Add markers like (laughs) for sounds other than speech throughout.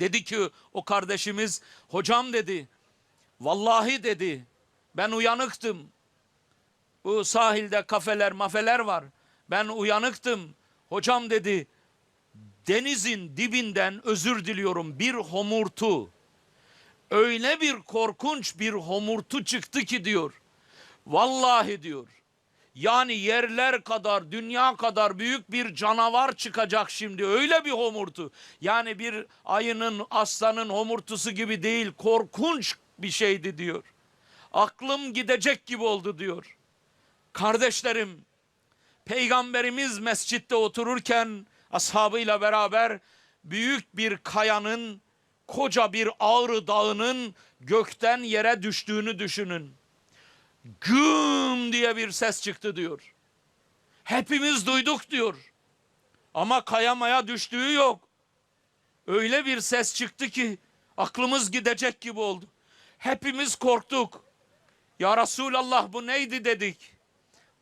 Dedi ki o kardeşimiz hocam dedi vallahi dedi ben uyanıktım. Bu sahilde kafeler mafeler var. Ben uyanıktım. Hocam dedi denizin dibinden özür diliyorum bir homurtu. Öyle bir korkunç bir homurtu çıktı ki diyor. Vallahi diyor. Yani yerler kadar, dünya kadar büyük bir canavar çıkacak şimdi. Öyle bir homurtu. Yani bir ayının, aslanın homurtusu gibi değil. Korkunç bir şeydi diyor. Aklım gidecek gibi oldu diyor. Kardeşlerim, Peygamberimiz mescitte otururken ashabıyla beraber büyük bir kayanın, koca bir ağrı dağının gökten yere düştüğünü düşünün. Güm diye bir ses çıktı diyor. Hepimiz duyduk diyor. Ama kayamaya düştüğü yok. Öyle bir ses çıktı ki aklımız gidecek gibi oldu. Hepimiz korktuk. Ya Resulallah bu neydi dedik.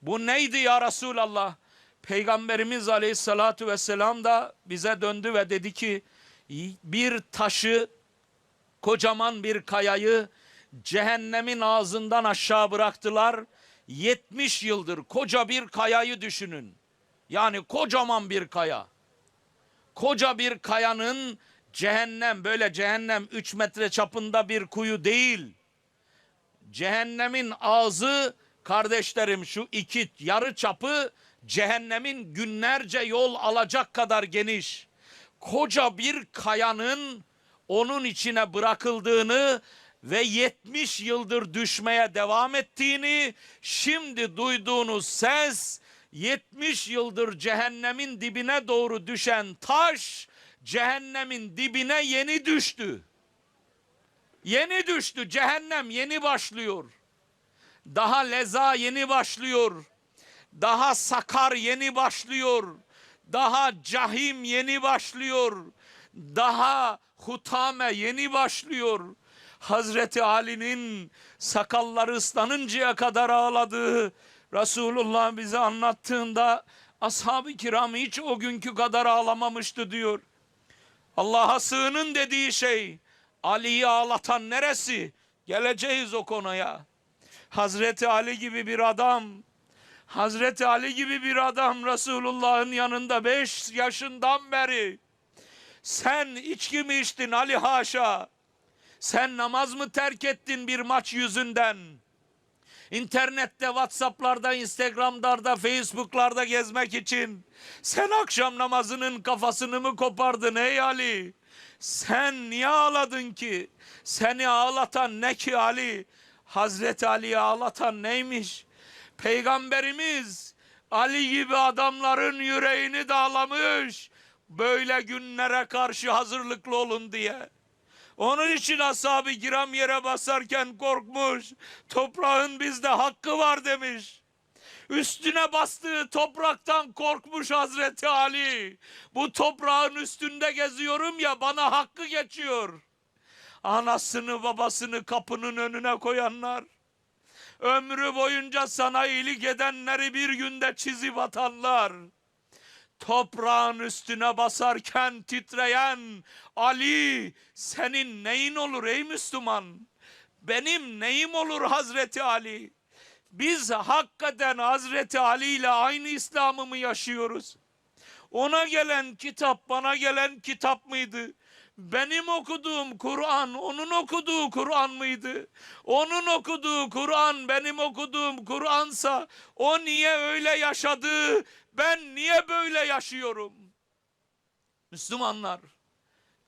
Bu neydi ya Resulallah? Peygamberimiz aleyhissalatu vesselam da bize döndü ve dedi ki bir taşı kocaman bir kayayı cehennemin ağzından aşağı bıraktılar. 70 yıldır koca bir kayayı düşünün. Yani kocaman bir kaya. Koca bir kayanın cehennem böyle cehennem 3 metre çapında bir kuyu değil. Cehennemin ağzı kardeşlerim şu iki yarı çapı cehennemin günlerce yol alacak kadar geniş. Koca bir kayanın onun içine bırakıldığını ve 70 yıldır düşmeye devam ettiğini, şimdi duyduğunuz ses 70 yıldır cehennemin dibine doğru düşen taş cehennemin dibine yeni düştü. Yeni düştü. Cehennem yeni başlıyor. Daha leza yeni başlıyor. Daha sakar yeni başlıyor. Daha cahim yeni başlıyor. Daha hutame yeni başlıyor. Hazreti Ali'nin sakalları ıslanıncaya kadar ağladığı Resulullah bize anlattığında ashab-ı kiram hiç o günkü kadar ağlamamıştı diyor. Allah'a sığının dediği şey Ali'yi ağlatan neresi? Geleceğiz o konuya. Hazreti Ali gibi bir adam Hazreti Ali gibi bir adam Resulullah'ın yanında beş yaşından beri sen içki mi içtin Ali haşa? Sen namaz mı terk ettin bir maç yüzünden? İnternette, Whatsapp'larda, Instagram'larda, Facebook'larda gezmek için sen akşam namazının kafasını mı kopardın ey Ali? Sen niye ağladın ki? Seni ağlatan ne ki Ali? Hazreti Ali'yi ağlatan neymiş? Peygamberimiz Ali gibi adamların yüreğini dağlamış. Böyle günlere karşı hazırlıklı olun diye. Onun için ashab-ı kiram yere basarken korkmuş. Toprağın bizde hakkı var demiş. Üstüne bastığı topraktan korkmuş Hazreti Ali. Bu toprağın üstünde geziyorum ya bana hakkı geçiyor. Anasını babasını kapının önüne koyanlar. Ömrü boyunca sana iyilik edenleri bir günde çizip atanlar toprağın üstüne basarken titreyen Ali senin neyin olur ey Müslüman? Benim neyim olur Hazreti Ali? Biz hakikaten Hazreti Ali ile aynı İslam'ı mı yaşıyoruz? Ona gelen kitap bana gelen kitap mıydı? Benim okuduğum Kur'an onun okuduğu Kur'an mıydı? Onun okuduğu Kur'an benim okuduğum Kur'ansa o niye öyle yaşadı? Ben niye böyle yaşıyorum? Müslümanlar,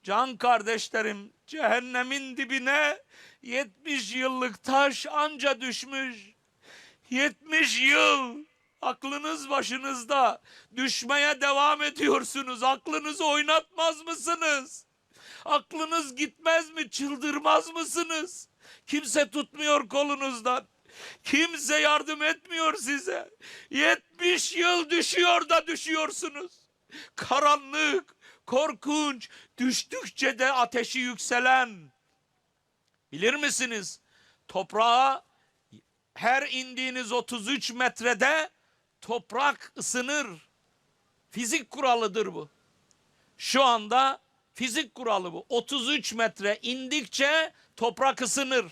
can kardeşlerim cehennemin dibine 70 yıllık taş anca düşmüş. 70 yıl aklınız başınızda düşmeye devam ediyorsunuz. Aklınızı oynatmaz mısınız? Aklınız gitmez mi? Çıldırmaz mısınız? Kimse tutmuyor kolunuzdan. Kimse yardım etmiyor size. 70 yıl düşüyor da düşüyorsunuz. Karanlık, korkunç, düştükçe de ateşi yükselen. Bilir misiniz? Toprağa her indiğiniz 33 metrede toprak ısınır. Fizik kuralıdır bu. Şu anda Fizik kuralı bu. 33 metre indikçe toprak ısınır.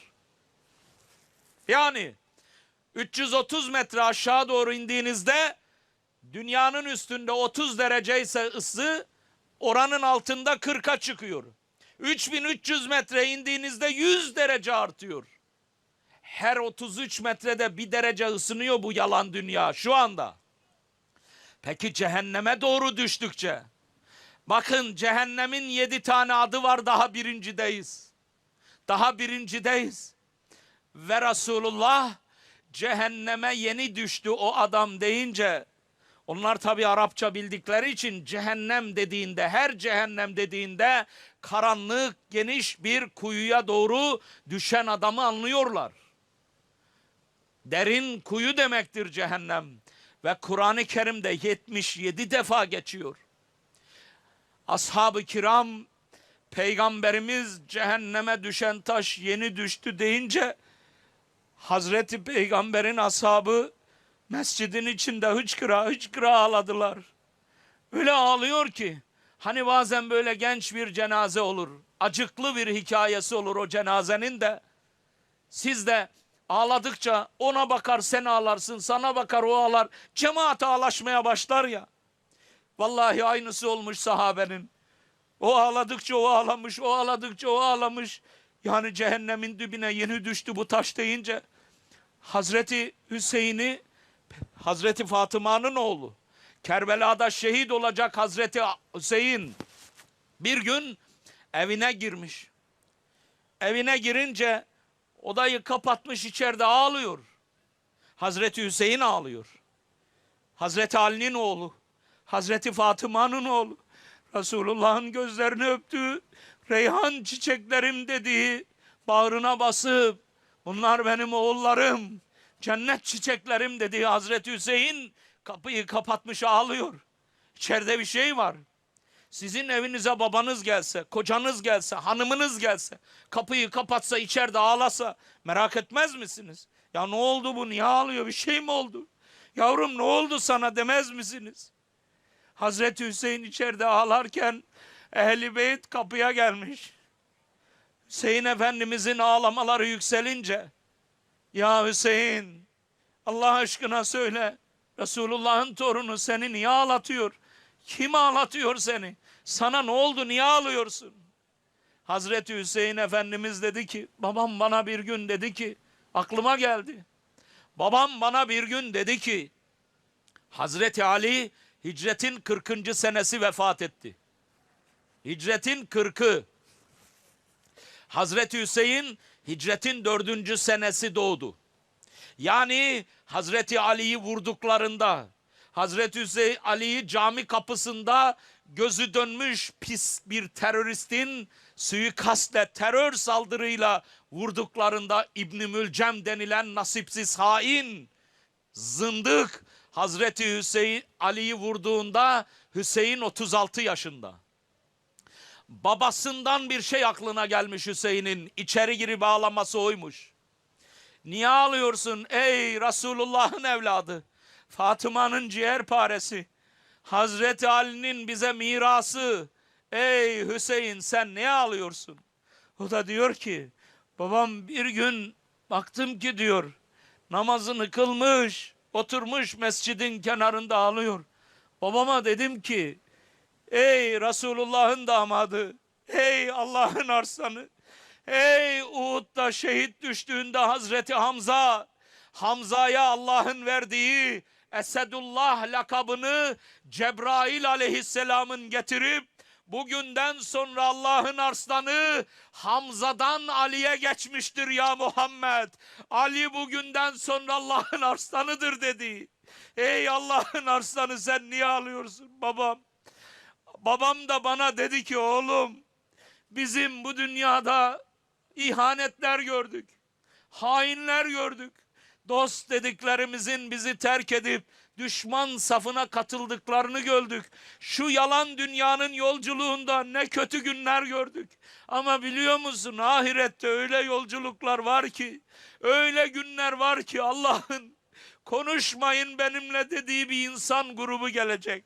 Yani 330 metre aşağı doğru indiğinizde dünyanın üstünde 30 derece ise ısı oranın altında 40'a çıkıyor. 3300 metre indiğinizde 100 derece artıyor. Her 33 metrede bir derece ısınıyor bu yalan dünya şu anda. Peki cehenneme doğru düştükçe bakın cehennemin yedi tane adı var daha birincideyiz. Daha birincideyiz. Ve Resulullah cehenneme yeni düştü o adam deyince onlar tabi Arapça bildikleri için cehennem dediğinde her cehennem dediğinde karanlık geniş bir kuyuya doğru düşen adamı anlıyorlar. Derin kuyu demektir cehennem ve Kur'an-ı Kerim'de 77 defa geçiyor. Ashab-ı kiram peygamberimiz cehenneme düşen taş yeni düştü deyince Hazreti Peygamber'in ashabı mescidin içinde hıçkıra hıçkıra ağladılar. Öyle ağlıyor ki hani bazen böyle genç bir cenaze olur. Acıklı bir hikayesi olur o cenazenin de. Siz de ağladıkça ona bakar sen ağlarsın, sana bakar o ağlar. Cemaat ağlaşmaya başlar ya. Vallahi aynısı olmuş sahabenin. O ağladıkça o ağlamış, o ağladıkça o ağlamış. Yani cehennemin dibine yeni düştü bu taş deyince. Hazreti Hüseyin'i Hazreti Fatıma'nın oğlu. Kerbela'da şehit olacak Hazreti Hüseyin bir gün evine girmiş. Evine girince odayı kapatmış içeride ağlıyor. Hazreti Hüseyin ağlıyor. Hazreti Ali'nin oğlu. Hazreti Fatıma'nın oğlu. Resulullah'ın gözlerini öptü. Reyhan çiçeklerim dediği bağrına basıp bunlar benim oğullarım. Cennet çiçeklerim dediği Hazreti Hüseyin kapıyı kapatmış ağlıyor. İçeride bir şey var. Sizin evinize babanız gelse, kocanız gelse, hanımınız gelse, kapıyı kapatsa, içeride ağlasa merak etmez misiniz? Ya ne oldu bu? Niye ağlıyor? Bir şey mi oldu? Yavrum ne oldu sana demez misiniz? Hazreti Hüseyin içeride ağlarken Ehli Beyt kapıya gelmiş. Hüseyin Efendimizin ağlamaları yükselince ya Hüseyin Allah aşkına söyle Resulullah'ın torunu seni niye ağlatıyor? Kim ağlatıyor seni? Sana ne oldu niye ağlıyorsun? Hazreti Hüseyin Efendimiz dedi ki babam bana bir gün dedi ki aklıma geldi. Babam bana bir gün dedi ki Hazreti Ali hicretin 40. senesi vefat etti. Hicretin 40'ı. Hazreti Hüseyin hicretin 4. senesi doğdu. Yani Hazreti Ali'yi vurduklarında Hazreti Hüseyin Ali'yi cami kapısında gözü dönmüş pis bir teröristin suikastle terör saldırıyla vurduklarında İbn Mülcem denilen nasipsiz hain zındık Hazreti Hüseyin Ali'yi vurduğunda Hüseyin 36 yaşında. Babasından bir şey aklına gelmiş Hüseyin'in içeri girip ağlaması oymuş. Niye ağlıyorsun ey Resulullah'ın evladı? Fatıma'nın ciğer paresi. Hazreti Ali'nin bize mirası. Ey Hüseyin sen ne ağlıyorsun? O da diyor ki babam bir gün baktım ki diyor namazını kılmış oturmuş mescidin kenarında ağlıyor. Babama dedim ki ey Resulullah'ın damadı ey Allah'ın arslanı ey Uhud'da şehit düştüğünde Hazreti Hamza Hamza'ya Allah'ın verdiği Esedullah lakabını Cebrail aleyhisselamın getirip bugünden sonra Allah'ın arslanı Hamza'dan Ali'ye geçmiştir ya Muhammed. Ali bugünden sonra Allah'ın arslanıdır dedi. Ey Allah'ın arslanı sen niye ağlıyorsun babam? Babam da bana dedi ki oğlum bizim bu dünyada ihanetler gördük. Hainler gördük dost dediklerimizin bizi terk edip düşman safına katıldıklarını gördük. Şu yalan dünyanın yolculuğunda ne kötü günler gördük. Ama biliyor musun ahirette öyle yolculuklar var ki, öyle günler var ki Allah'ın konuşmayın benimle dediği bir insan grubu gelecek.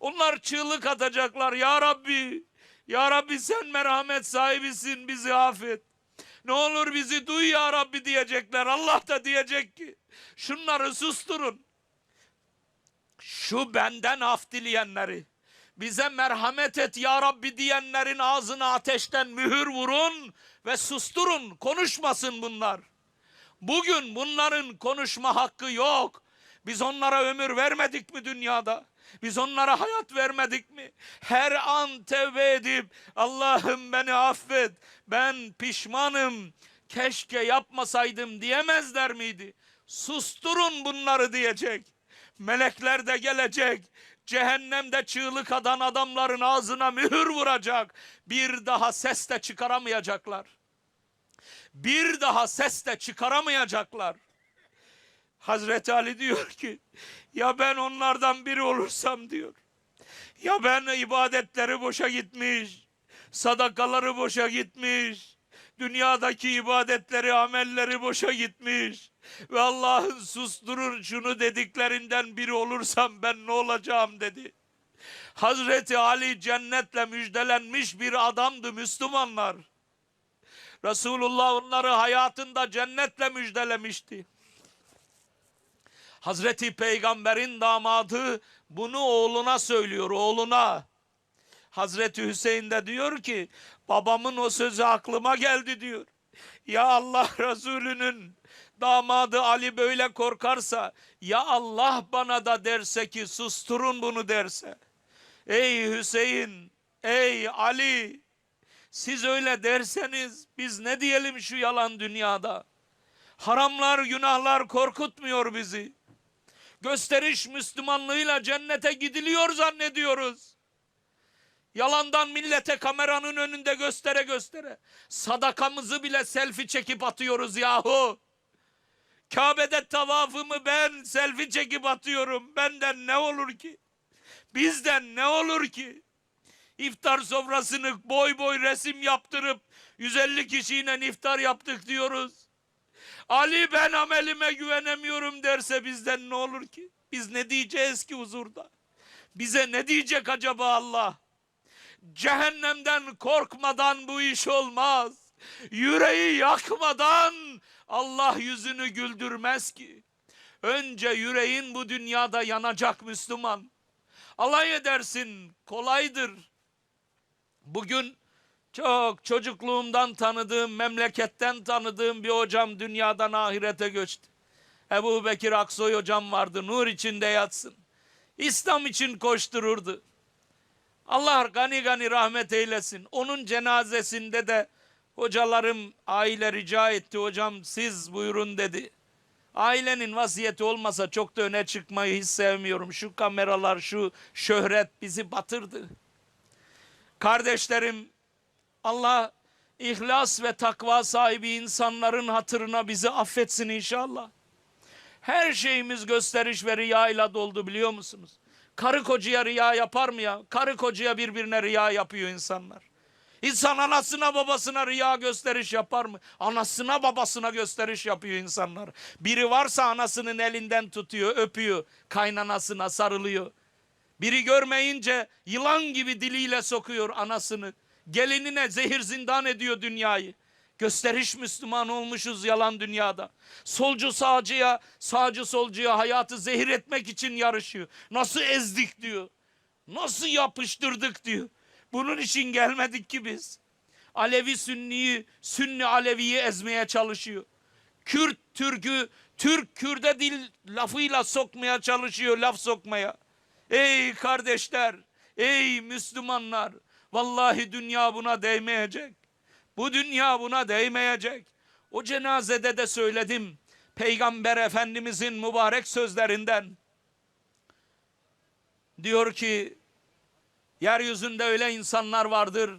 Onlar çığlık atacaklar ya Rabbi Ya Rabbi sen merhamet sahibisin bizi affet. Ne olur bizi duy ya Rabbi diyecekler. Allah da diyecek ki şunları susturun. Şu benden af dileyenleri bize merhamet et ya Rabbi diyenlerin ağzına ateşten mühür vurun ve susturun konuşmasın bunlar. Bugün bunların konuşma hakkı yok. Biz onlara ömür vermedik mi dünyada? Biz onlara hayat vermedik mi? Her an tevbe edip Allah'ım beni affet. Ben pişmanım. Keşke yapmasaydım diyemezler miydi? Susturun bunları diyecek. Melekler de gelecek. Cehennemde çığlık atan adamların ağzına mühür vuracak. Bir daha ses de çıkaramayacaklar. Bir daha ses de çıkaramayacaklar. Hazreti Ali diyor ki ya ben onlardan biri olursam diyor. Ya ben ibadetleri boşa gitmiş, sadakaları boşa gitmiş, dünyadaki ibadetleri, amelleri boşa gitmiş ve Allah'ın susturur şunu dediklerinden biri olursam ben ne olacağım dedi. Hazreti Ali cennetle müjdelenmiş bir adamdı Müslümanlar. Resulullah onları hayatında cennetle müjdelemişti. Hazreti Peygamber'in damadı bunu oğluna söylüyor, oğluna. Hazreti Hüseyin de diyor ki, babamın o sözü aklıma geldi diyor. Ya Allah Resulü'nün damadı Ali böyle korkarsa, ya Allah bana da derse ki susturun bunu derse. Ey Hüseyin, ey Ali, siz öyle derseniz biz ne diyelim şu yalan dünyada? Haramlar, günahlar korkutmuyor bizi. Gösteriş Müslümanlığıyla cennete gidiliyor zannediyoruz. Yalandan millete kameranın önünde göstere göstere. Sadakamızı bile selfie çekip atıyoruz yahu. Kabe'de tavafımı ben selfie çekip atıyorum. Benden ne olur ki? Bizden ne olur ki? İftar sofrasını boy boy resim yaptırıp 150 kişiyle iftar yaptık diyoruz. Ali ben amelime güvenemiyorum derse bizden ne olur ki? Biz ne diyeceğiz ki huzurda? Bize ne diyecek acaba Allah? Cehennemden korkmadan bu iş olmaz. Yüreği yakmadan Allah yüzünü güldürmez ki. Önce yüreğin bu dünyada yanacak Müslüman. Alay edersin kolaydır. Bugün çok çocukluğumdan tanıdığım, memleketten tanıdığım bir hocam dünyadan ahirete göçtü. Ebu Bekir Aksoy hocam vardı, nur içinde yatsın. İslam için koştururdu. Allah gani gani rahmet eylesin. Onun cenazesinde de hocalarım aile rica etti hocam siz buyurun dedi. Ailenin vasiyeti olmasa çok da öne çıkmayı hiç sevmiyorum. Şu kameralar, şu şöhret bizi batırdı. Kardeşlerim Allah ihlas ve takva sahibi insanların hatırına bizi affetsin inşallah. Her şeyimiz gösteriş ve riya ile doldu biliyor musunuz? Karı kocaya riya yapar mı ya? Karı kocaya birbirine riya yapıyor insanlar. İnsan anasına babasına riya gösteriş yapar mı? Anasına babasına gösteriş yapıyor insanlar. Biri varsa anasının elinden tutuyor, öpüyor, kaynanasına sarılıyor. Biri görmeyince yılan gibi diliyle sokuyor anasını. Gelinine zehir zindan ediyor dünyayı. Gösteriş Müslüman olmuşuz yalan dünyada. Solcu sağcıya, sağcı solcuya hayatı zehir etmek için yarışıyor. Nasıl ezdik diyor. Nasıl yapıştırdık diyor. Bunun için gelmedik ki biz. Alevi Sünni'yi, Sünni Alevi'yi ezmeye çalışıyor. Kürt Türk'ü, Türk Kürt'e dil lafıyla sokmaya çalışıyor, laf sokmaya. Ey kardeşler, ey Müslümanlar, vallahi dünya buna değmeyecek. Bu dünya buna değmeyecek. O cenazede de söyledim. Peygamber Efendimizin mübarek sözlerinden. Diyor ki, yeryüzünde öyle insanlar vardır.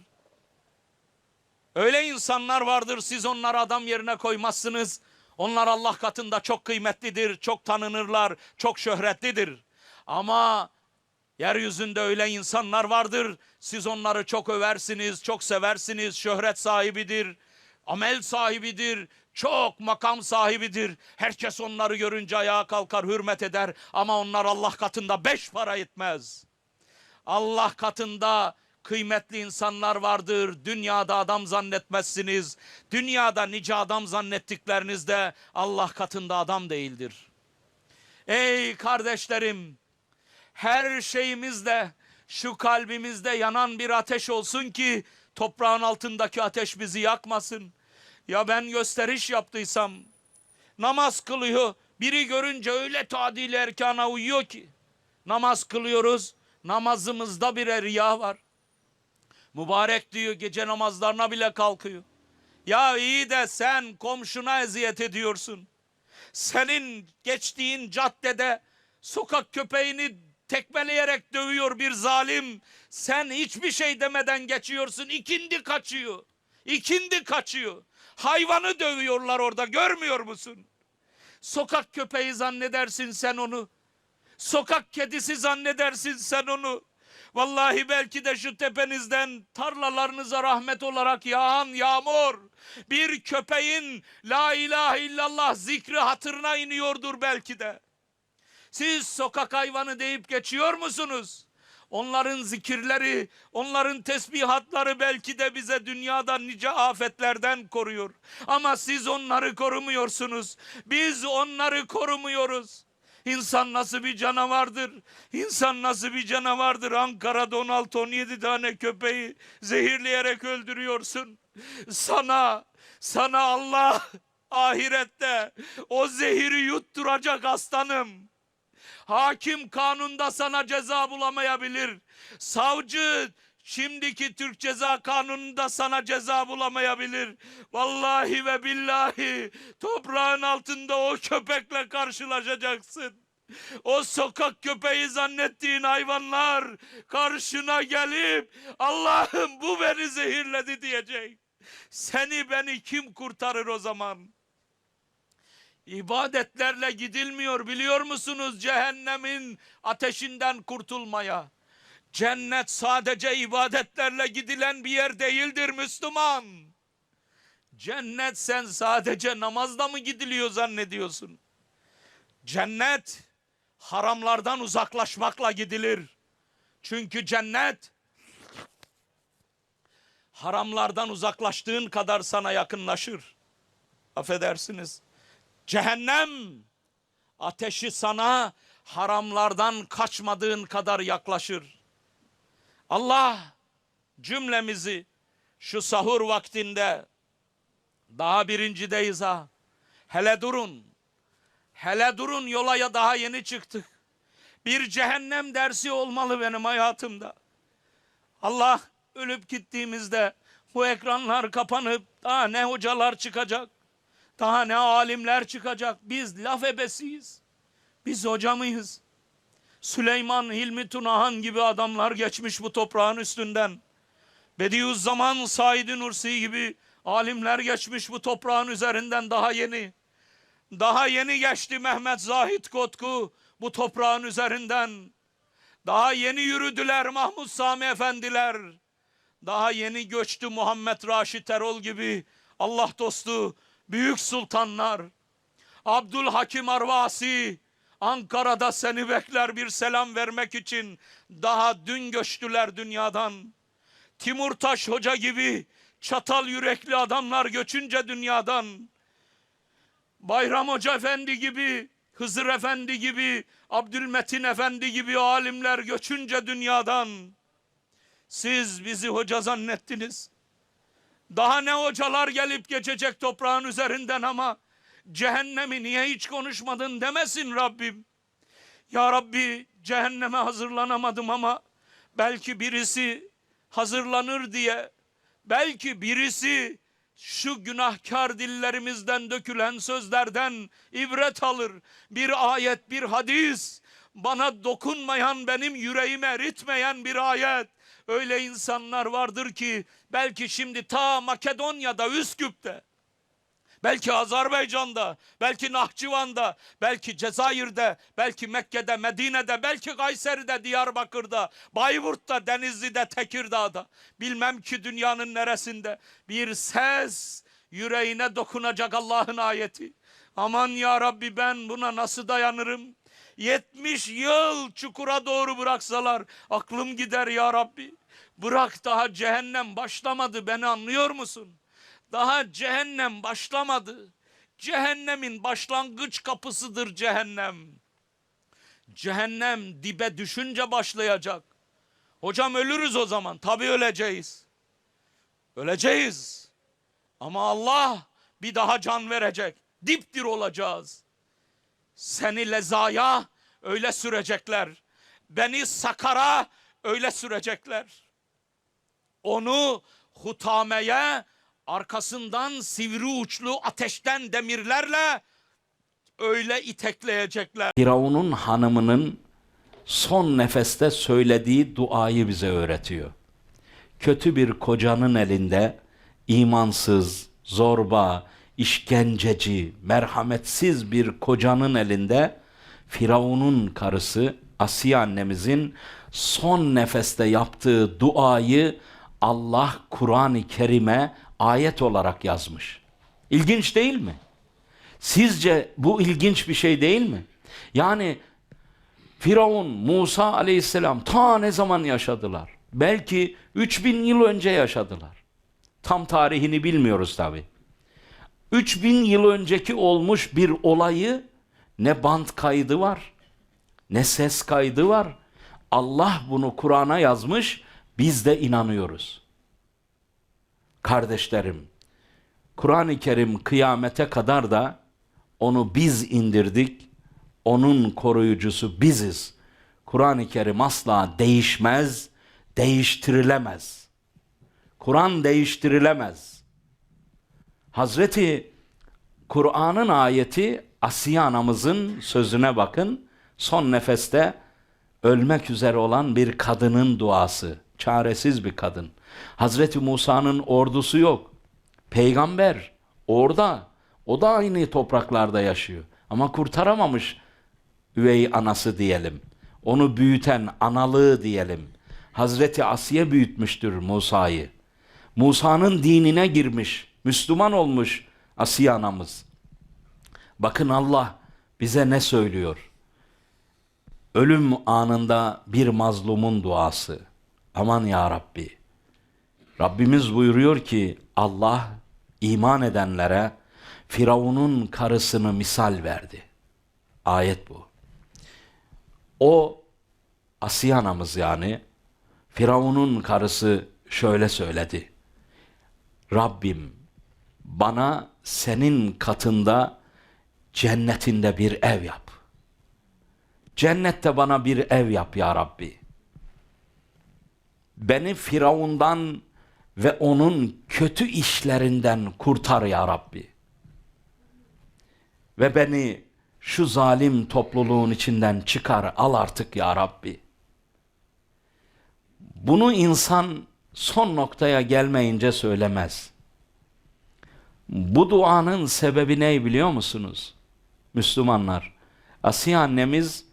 Öyle insanlar vardır siz onları adam yerine koymazsınız. Onlar Allah katında çok kıymetlidir, çok tanınırlar, çok şöhretlidir. Ama Yeryüzünde öyle insanlar vardır. Siz onları çok översiniz, çok seversiniz. Şöhret sahibidir, amel sahibidir, çok makam sahibidir. Herkes onları görünce ayağa kalkar, hürmet eder. Ama onlar Allah katında beş para etmez. Allah katında kıymetli insanlar vardır. Dünyada adam zannetmezsiniz. Dünyada nice adam zannettikleriniz de Allah katında adam değildir. Ey kardeşlerim, her şeyimizde şu kalbimizde yanan bir ateş olsun ki toprağın altındaki ateş bizi yakmasın. Ya ben gösteriş yaptıysam namaz kılıyor. Biri görünce öyle tadil erkana uyuyor ki. Namaz kılıyoruz. Namazımızda bir riya var. Mübarek diyor gece namazlarına bile kalkıyor. Ya iyi de sen komşuna eziyet ediyorsun. Senin geçtiğin caddede sokak köpeğini tekmeleyerek dövüyor bir zalim. Sen hiçbir şey demeden geçiyorsun. İkindi kaçıyor. İkindi kaçıyor. Hayvanı dövüyorlar orada görmüyor musun? Sokak köpeği zannedersin sen onu. Sokak kedisi zannedersin sen onu. Vallahi belki de şu tepenizden tarlalarınıza rahmet olarak yağan yağmur bir köpeğin la ilahe illallah zikri hatırına iniyordur belki de. Siz sokak hayvanı deyip geçiyor musunuz? Onların zikirleri, onların tesbihatları belki de bize dünyadan nice afetlerden koruyor. Ama siz onları korumuyorsunuz. Biz onları korumuyoruz. İnsan nasıl bir canavardır? İnsan nasıl bir canavardır? Ankara'da 16-17 tane köpeği zehirleyerek öldürüyorsun. Sana, sana Allah (laughs) ahirette o zehiri yutturacak aslanım. Hakim kanunda sana ceza bulamayabilir. Savcı şimdiki Türk Ceza Kanunu'nda sana ceza bulamayabilir. Vallahi ve billahi toprağın altında o köpekle karşılaşacaksın. O sokak köpeği zannettiğin hayvanlar karşına gelip Allah'ım bu beni zehirledi diyecek. Seni beni kim kurtarır o zaman? İbadetlerle gidilmiyor biliyor musunuz cehennemin ateşinden kurtulmaya? Cennet sadece ibadetlerle gidilen bir yer değildir Müslüman. Cennet sen sadece namazla mı gidiliyor zannediyorsun? Cennet haramlardan uzaklaşmakla gidilir. Çünkü cennet haramlardan uzaklaştığın kadar sana yakınlaşır. Affedersiniz. Cehennem ateşi sana haramlardan kaçmadığın kadar yaklaşır. Allah cümlemizi şu sahur vaktinde daha birincideyiz ha. Hele durun. Hele durun yola ya daha yeni çıktık. Bir cehennem dersi olmalı benim hayatımda. Allah ölüp gittiğimizde bu ekranlar kapanıp daha ne hocalar çıkacak. Daha ne alimler çıkacak. Biz laf ebesiyiz. Biz hoca mıyız? Süleyman, Hilmi Tunahan gibi adamlar geçmiş bu toprağın üstünden. Bediüzzaman, Said Nursi gibi alimler geçmiş bu toprağın üzerinden daha yeni. Daha yeni geçti Mehmet Zahit Kotku bu toprağın üzerinden. Daha yeni yürüdüler Mahmud Sami Efendiler. Daha yeni göçtü Muhammed Raşit Erol gibi Allah dostu büyük sultanlar. Abdülhakim Arvasi Ankara'da seni bekler bir selam vermek için daha dün göçtüler dünyadan. Timurtaş Hoca gibi çatal yürekli adamlar göçünce dünyadan. Bayram Hoca Efendi gibi, Hızır Efendi gibi, Abdülmetin Efendi gibi alimler göçünce dünyadan. Siz bizi hoca zannettiniz. Daha ne hocalar gelip geçecek toprağın üzerinden ama cehennemi niye hiç konuşmadın demesin Rabbim. Ya Rabbi cehenneme hazırlanamadım ama belki birisi hazırlanır diye belki birisi şu günahkar dillerimizden dökülen sözlerden ibret alır. Bir ayet, bir hadis, bana dokunmayan, benim yüreğime eritmeyen bir ayet. Öyle insanlar vardır ki belki şimdi ta Makedonya'da, Üsküp'te, belki Azerbaycan'da, belki Nahçıvan'da, belki Cezayir'de, belki Mekke'de, Medine'de, belki Kayseri'de, Diyarbakır'da, Bayburt'ta, Denizli'de, Tekirdağ'da, bilmem ki dünyanın neresinde bir ses yüreğine dokunacak Allah'ın ayeti. Aman ya Rabbi ben buna nasıl dayanırım? 70 yıl çukura doğru bıraksalar aklım gider ya Rabbi. Bırak daha cehennem başlamadı beni anlıyor musun? Daha cehennem başlamadı. Cehennemin başlangıç kapısıdır cehennem. Cehennem dibe düşünce başlayacak. Hocam ölürüz o zaman. Tabii öleceğiz. Öleceğiz. Ama Allah bir daha can verecek. Dipdir olacağız. Seni lezaya öyle sürecekler. Beni sakara öyle sürecekler. Onu hutameye arkasından sivri uçlu ateşten demirlerle öyle itekleyecekler. Firavun'un hanımının son nefeste söylediği duayı bize öğretiyor. Kötü bir kocanın elinde imansız, zorba, işkenceci, merhametsiz bir kocanın elinde Firavun'un karısı Asiye annemizin son nefeste yaptığı duayı Allah Kur'an-ı Kerim'e ayet olarak yazmış. İlginç değil mi? Sizce bu ilginç bir şey değil mi? Yani Firavun, Musa aleyhisselam ta ne zaman yaşadılar? Belki 3000 yıl önce yaşadılar. Tam tarihini bilmiyoruz tabi. 3000 yıl önceki olmuş bir olayı ne band kaydı var, ne ses kaydı var. Allah bunu Kur'an'a yazmış, biz de inanıyoruz. Kardeşlerim, Kur'an-ı Kerim kıyamete kadar da onu biz indirdik. Onun koruyucusu biziz. Kur'an-ı Kerim asla değişmez, değiştirilemez. Kur'an değiştirilemez. Hazreti Kur'an'ın ayeti Asiye anamızın sözüne bakın. Son nefeste ölmek üzere olan bir kadının duası. Çaresiz bir kadın. Hazreti Musa'nın ordusu yok. Peygamber orada. O da aynı topraklarda yaşıyor. Ama kurtaramamış üvey anası diyelim. Onu büyüten analığı diyelim. Hazreti Asiye büyütmüştür Musa'yı. Musa'nın dinine girmiş, Müslüman olmuş Asiye anamız. Bakın Allah bize ne söylüyor? Ölüm anında bir mazlumun duası. Aman ya Rabbi. Rabbimiz buyuruyor ki Allah iman edenlere Firavun'un karısını misal verdi. Ayet bu. O Asiye anamız yani Firavun'un karısı şöyle söyledi. Rabbim bana senin katında cennetinde bir ev yap. Cennette bana bir ev yap ya Rabbi. Beni Firavundan ve onun kötü işlerinden kurtar ya Rabbi. Ve beni şu zalim topluluğun içinden çıkar al artık ya Rabbi. Bunu insan son noktaya gelmeyince söylemez. Bu duanın sebebi ne biliyor musunuz? Müslümanlar. Asiye annemiz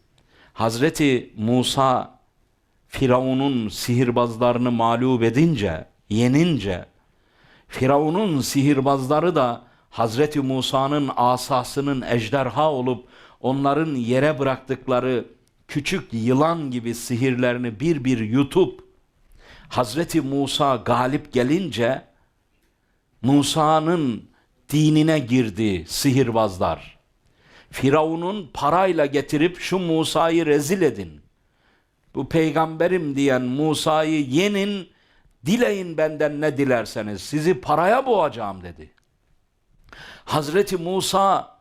Hazreti Musa Firavun'un sihirbazlarını mağlup edince, yenince Firavun'un sihirbazları da Hazreti Musa'nın asasının ejderha olup onların yere bıraktıkları küçük yılan gibi sihirlerini bir bir yutup Hazreti Musa galip gelince Musa'nın dinine girdi sihirbazlar. Firavun'un parayla getirip şu Musa'yı rezil edin. Bu peygamberim diyen Musa'yı yenin, dileyin benden ne dilerseniz sizi paraya boğacağım dedi. Hazreti Musa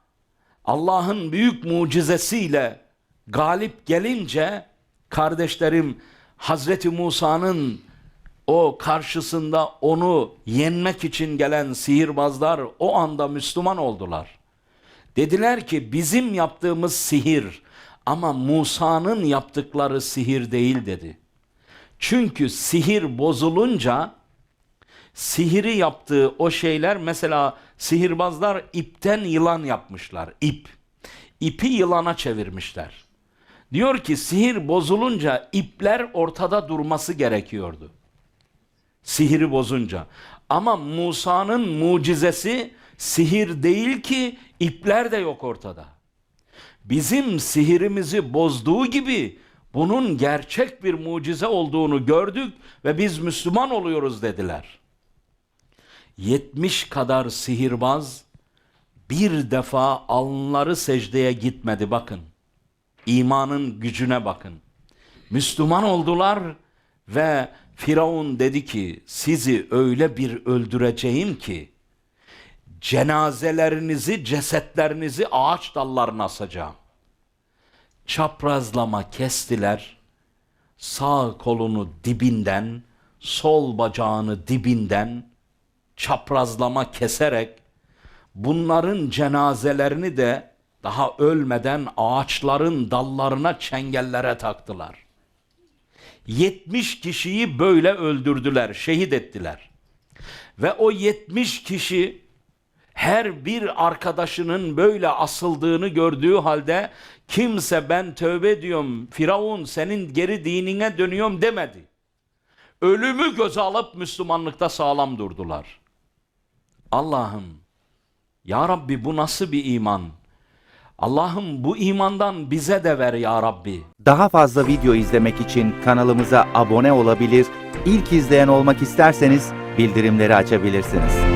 Allah'ın büyük mucizesiyle galip gelince kardeşlerim Hazreti Musa'nın o karşısında onu yenmek için gelen sihirbazlar o anda Müslüman oldular. Dediler ki bizim yaptığımız sihir ama Musa'nın yaptıkları sihir değil dedi. Çünkü sihir bozulunca sihiri yaptığı o şeyler mesela sihirbazlar ipten yılan yapmışlar. İp. İpi yılana çevirmişler. Diyor ki sihir bozulunca ipler ortada durması gerekiyordu. Sihiri bozunca. Ama Musa'nın mucizesi sihir değil ki ipler de yok ortada. Bizim sihirimizi bozduğu gibi Bunun gerçek bir mucize olduğunu gördük ve biz Müslüman oluyoruz dediler. 70 kadar sihirbaz bir defa alınları secdeye gitmedi bakın. İmanın gücüne bakın. Müslüman oldular ve Firavun dedi ki sizi öyle bir öldüreceğim ki cenazelerinizi, cesetlerinizi ağaç dallarına asacağım. Çaprazlama kestiler. Sağ kolunu dibinden, sol bacağını dibinden çaprazlama keserek bunların cenazelerini de daha ölmeden ağaçların dallarına çengellere taktılar. 70 kişiyi böyle öldürdüler, şehit ettiler. Ve o 70 kişi her bir arkadaşının böyle asıldığını gördüğü halde kimse ben tövbe ediyorum Firavun senin geri dinine dönüyorum demedi. Ölümü göze alıp Müslümanlıkta sağlam durdular. Allah'ım ya Rabbi bu nasıl bir iman? Allah'ım bu imandan bize de ver ya Rabbi. Daha fazla video izlemek için kanalımıza abone olabilir, ilk izleyen olmak isterseniz bildirimleri açabilirsiniz.